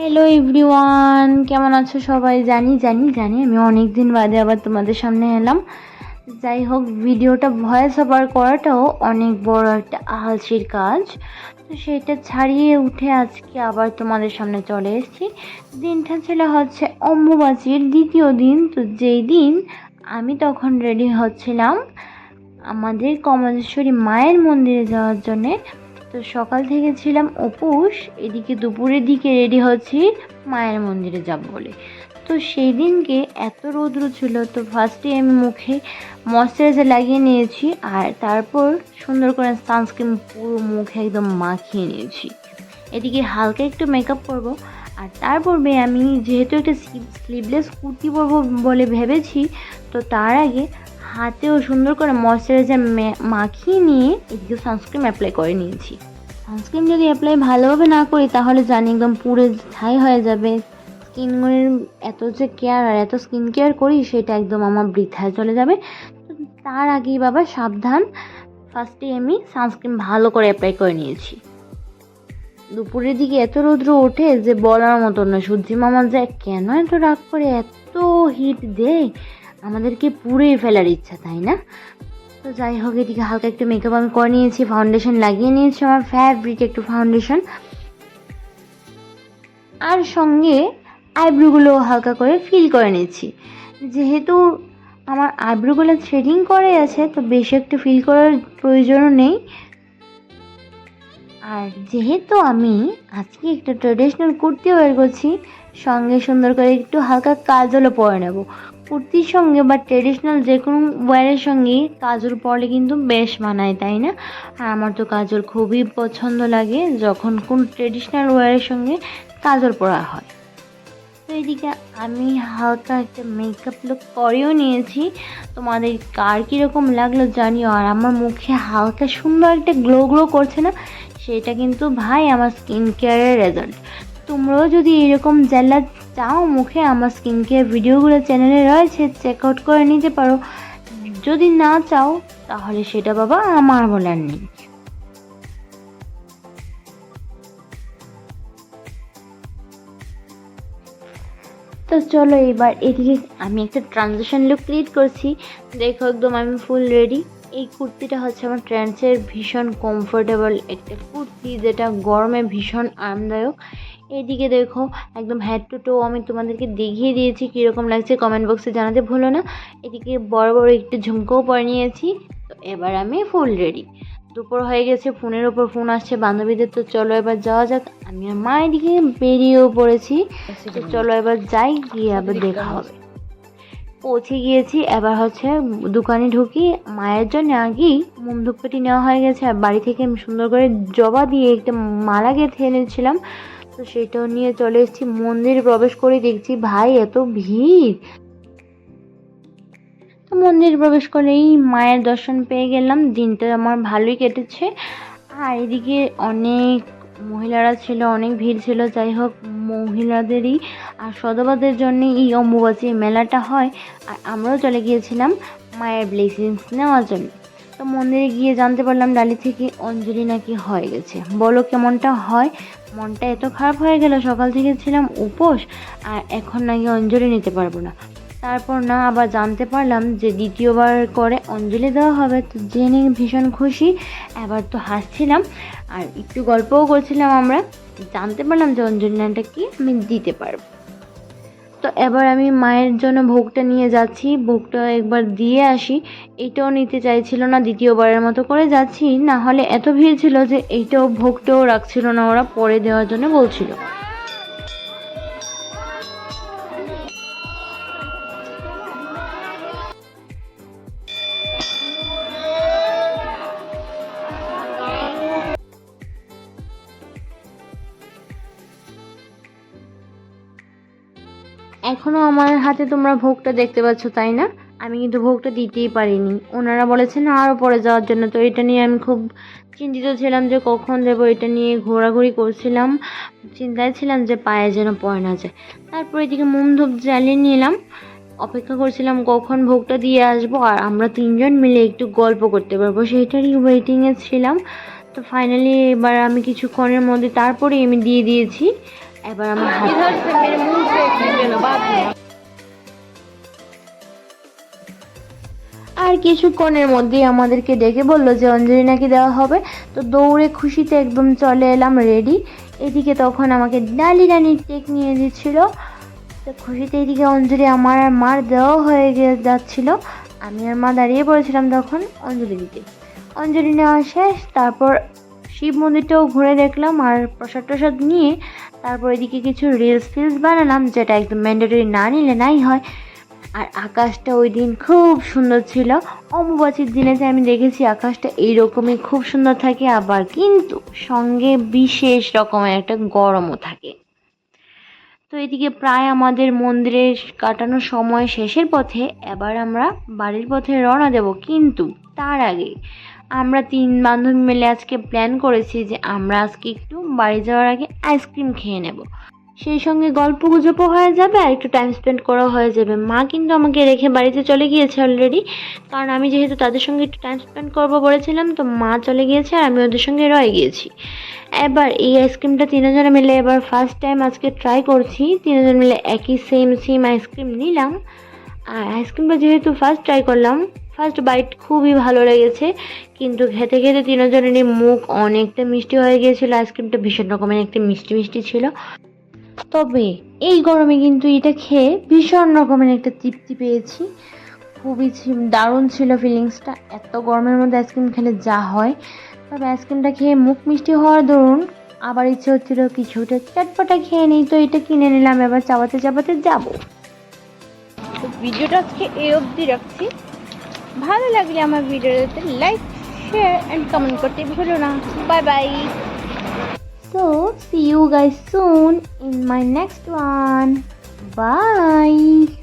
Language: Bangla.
হ্যালো এভরিওয়ান কেমন আছো সবাই? জানি জানি জানি। আমি অনেক দিন বাদে আবার তোমাদের সামনে এলাম। যাই হোক, ভিডিওটা ভয়েস ওভার করাটাও অনেক বড় একটা আলসির কাজ। তো সেটা ছাড়িয়ে উঠে আজকে আবার তোমাদের সামনে চলে এসেছি। দিনটা ছিল হচ্ছে অম্বুবাচীর দ্বিতীয় দিন। তো যেই দিন আমি তখন রেডি হচ্ছিলাম আমাদের কমলেশ্বরী মায়ের মন্দিরে যাওয়ার জন্যে। তো সকাল থেকে ছিলাম অপুষ, এদিকে দুপুরের দিকে রেডি হচ্ছি মায়ের মন্দিরে যাব বলে। তো সেই দিনকে এত রৌদ্র ছিল, তো ফার্স্টে আমি মুখে ময়শ্চারাইজার লাগিয়ে নিয়েছি আর তারপর সুন্দর করে সানস্ক্রিন পুরো মুখে একদম মাখিয়ে নিয়েছি। এদিকে হালকা একটু মেকআপ করব আর তারপরে আমি যেহেতু একটা স্লিভলেস কুর্তি পরবো বলে ভেবেছি, তো তার আগে হাতেও সুন্দর করে ময়শ্চারাইজার মাখিয়ে নিয়ে এদিকে সানস্ক্রিন অ্যাপ্লাই করে নিয়েছি। সানস্ক্রিন যদি অ্যাপ্লাই ভালোভাবে না করি, তাহলে জানি একদম পুরো ছাই হয়ে যাবে। স্কিনের এত যে কেয়ার আর এত স্কিন কেয়ার করি, সেটা একদম আমার বৃথায় চলে যাবে। তার আগেই বাবা সাবধান ফার্স্টে আমি সানস্ক্রিন ভালো করে অ্যাপ্লাই করে নিয়েছি। দুপুরের দিকে এত রৌদ্র ওঠে যে বলার মতো না। সূর্যি মামা যায় কেন এত রাগ করে, এত হিট দেয়, আমাদেরকে পুড়িয়ে ফেলার ইচ্ছা, তাই না? তো যাই হোক, এদিকে হালকা একটু মেকআপ আমি করে নিয়েছি ফাউন্ডেশন লাগিয়ে নিয়েছি আমার ফেভারিট একটু ফাউন্ডেশন আর সঙ্গে আইব্রোগুলো হালকা করে ফিল করে নিয়েছি। যেহেতু আমার আইব্রোগুলো থ্রেডিং করে আছে, তো বেশি একটু ফিল করার প্রয়োজনও নেই। আর যেহেতু আমি আজকে একটা ট্রেডিশনাল কুর্তি ওয়ার করছি, সঙ্গে সুন্দর করে একটু হালকা কাজলও পরে নেব। কুর্তির সঙ্গে বা ট্রেডিশনাল যে কোনো ওয়ারের সঙ্গে কাজল পরলে কিন্তু বেশ মানায়, তাই না? আর আমার তো কাজল খুবই পছন্দ লাগে যখন কোন ট্রেডিশনাল ওয়ারের সঙ্গে কাজল পরা হয়। তো এদিকে আমি হালকা একটা মেকআপ লুক করেও নিয়েছি। তোমাদের কার কীরকম লাগল জানিও, আর আমার মুখে হালকা সুন্দর একটা গ্লো গ্লো করছে না? সেটা কিন্তু ভাই আমার স্কিন কেয়ারের রেজাল্ট তোমরাও যদি এরকম জেলা চাও মুখে, আমার স্কিন কেয়ার ভিডিওগুলো চ্যানেলে রয়েছে চেক আউট করে নিতে পারো। যদি না চাও, তাহলে সেটা বাবা আমার বলার নেই। তো চলো এবার এদিকে আমি একটা ট্রানজেকশন লুক ক্রিয়েট করছি। দেখো একদম আমি ফুল রেডি এই কুর্তিটা হচ্ছে আমার ট্রেন্ডসের ভীষণ কমফোর্টেবল একটা কুর্তি যেটা গরমে ভীষণ আরামদায়ক। এদিকে দেখো, একদম হেড টু টো আমি তোমাদেরকে দেখিয়ে দিয়েছি কীরকম লাগছে কমেন্ট বক্সে জানাতে ভুলো না। এদিকে বড় বড় একটু ঝুমকোও পরে নিয়েছি। তো এবার আমি ফুল রেডি দুপুর হয়ে গেছে, ফোনের ওপর ফোন আসছে, বান্ধবীদের তো চলো এবার যাওয়া যাক। আমি আর মা এদিকে বেরিয়েও পড়েছি। চলো এবার যাই, গিয়ে আবার দেখা হবে। পৌঁছে গিয়েছি। এবার হচ্ছে দোকানে ঢুকি। মায়ের জন্য আগেই মোম ধূপকাঠি নেওয়া হয়ে গেছে। আর বাড়ি থেকে আমি সুন্দর করে জবা দিয়ে একটা মালা গেঁথে এনেছিলাম। তো সেটাও নিয়ে চলে এসেছি। মন্দিরে প্রবেশ করে দেখছি, ভাই, এত ভিড়। তো মন্দিরে প্রবেশ করেই মায়ের দর্শন পেয়ে গেলাম। দিনটা আমার ভালোই কেটেছে। আর এদিকে অনেক মহিলারা ছিল, অনেক ভিড় ছিল। যাই হোক, মহিলাদেরই আর সদবাদের জন্য এই অম্বুবাচী মেলাটা হয়। আর আমরাও চলে গিয়েছিলাম মায়ের ব্লেসিংস নেওয়ার জন্য। তো মন্দিরে গিয়ে জানতে পারলাম ডালি থেকে অঞ্জলি নাকি হয়ে গেছে। বলো কেমনটা হয়? মনটা এত খারাপ হয়ে গেল, সকাল থেকে ছিলাম উপোস। আর এখন নাকি অঞ্জলি নিতে পারব না। তারপর না আবার জানতে পারলাম যে দ্বিতীয়বার করে অঞ্জলি দেওয়া হবে, তো জেনে ভীষণ খুশি। এবার তো হাসছিলাম, আর একটু গল্পও করছিলাম আমরা জানতে পারলাম যে অঞ্জলি নামটা কি, আমি দিতে পারব। তো এবার আমি মায়ের জন্য ভোগটা নিয়ে যাচ্ছি, ভোগটা একবার দিয়ে আসি। এটাও নিতে চাইছিল না, দ্বিতীয়বারের মতো করে যাচ্ছি। না হলে এত ভিড় ছিল যে এইটাও ভোগটাও রাখছিল না ওরা, পরে দেওয়ার জন্য বলছিল। এখনও আমার হাতে তোমরা ভোগটা দেখতে পাচ্ছ, তাই না? আমি কিন্তু ভোগটা দিতেই পারিনি। ওনারা বলেছেন আরও পরে যাওয়ার জন্য। তো এটা নিয়ে আমি খুব চিন্তিত ছিলাম যে কখন দেবো এটা নিয়ে ঘোরাঘুরি করছিলাম। চিন্তায় ছিলাম যে পায়ে যেন পড়ে না যায়। তারপর এদিকে মোম ধূপ জ্বালিয়ে নিলাম। অপেক্ষা করছিলাম কখন ভোগটা দিয়ে আসব। আর আমরা তিনজন মিলে একটু গল্প করতে পারব। সেইটারই ওয়েটিংয়ে ছিলাম। তো ফাইনালি এবার আমি কিছুক্ষণের মধ্যে তারপরে আমি দিয়ে দিয়েছি। এবার আমার আর কিছুক্ষণের মধ্যেই আমাদেরকে ডেকে বলল যে অঞ্জলি নাকি দেওয়া হবে। তো দৌড়ে খুশিতে একদম চলে এলাম রেডি এদিকে তখন আমাকে ডালি ডানির টেক নিয়ে দিচ্ছিল। তো খুশিতে এদিকে অঞ্জলি আমার আর মার দেওয়া হয়ে গিয়ে যাচ্ছিল। আমি আর মা দাঁড়িয়ে পড়েছিলাম তখন অঞ্জলি দিতে। অঞ্জলি নেওয়া শেষ তারপর শিব মন্দিরটাও ঘুরে দেখলাম আর প্রসাদ টসাদ নিয়ে তারপর এদিকে কিছু রিলস ফিলস বানালাম, যেটা একদম ম্যান্ডেটরি না নিলে নাই হয়। আর আকাশটা ওই দিন খুব সুন্দর ছিল। অম্বুবাচীর দিনে যে আমি দেখেছি আকাশটা এইরকমই খুব সুন্দর থাকে, আবার কিন্তু সঙ্গে বিশেষ রকমের একটা গরমও থাকে। তো এদিকে প্রায় আমাদের মন্দিরে কাটানোর সময় শেষের পথে এবার আমরা বাড়ির পথে রওনা দেব, কিন্তু তার আগে আমরা তিন বান্ধবী মিলে আজকে প্ল্যান করেছি যে আমরা আজকে একটু বাড়ি যাওয়ার আগে আইসক্রিম খেয়ে নেব। সেই সঙ্গে গল্প গুজবও হয়ে যাবে আর একটু টাইম স্পেন্ড করা হয়ে যাবে। মা কিন্তু আমাকে রেখে বাড়িতে চলে গিয়েছে অলরেডি কারণ আমি যেহেতু তাদের সঙ্গে একটু টাইম স্পেন্ড করব বলেছিলাম, তো মা চলে গিয়েছে আর আমি ওদের সঙ্গে রয়ে গিয়েছি। এবার এই আইসক্রিমটা তিনজনে মিলে এবার ফার্স্ট টাইম আজকে ট্রাই করছি। তিনজন মিলে একই সেম সেম আইসক্রিম নিলাম। আর আইসক্রিমটা যেহেতু ফার্স্ট ট্রাই করলাম ফার্স্ট বাইট খুবই ভালো লেগেছে, কিন্তু খেতে খেতে তিনজনেরই মুখ অনেকটা মিষ্টি হয়ে গিয়েছিল। আইসক্রিমটা ভীষণ রকমের একটা মিষ্টি মিষ্টি ছিল। তবে এই গরমে কিন্তু এটা খেয়ে ভীষণ রকমের একটা তৃপ্তি পেয়েছি। খুবই দারুণ ছিল ফিলিংসটা এত গরমের মধ্যে আইসক্রিম খেলে যা হয়। তবে আইসক্রিমটা খেয়ে মুখ মিষ্টি হওয়ার দরুন আবার ইচ্ছে হচ্ছিল কিছুটা চটপটা খেয়ে নিই, তো এটা কিনে নিলাম। এবার চাপাতে চাপাতে যাব। ভিডিওটা আজকে এই অবধি রাখছি। ভালো লাগলে আমার ভিডিওতে লাইক শেয়ার অ্যান্ড কমেন্ট করতে ভুলো না। Bye bye so see you guys soon in my next one Bye.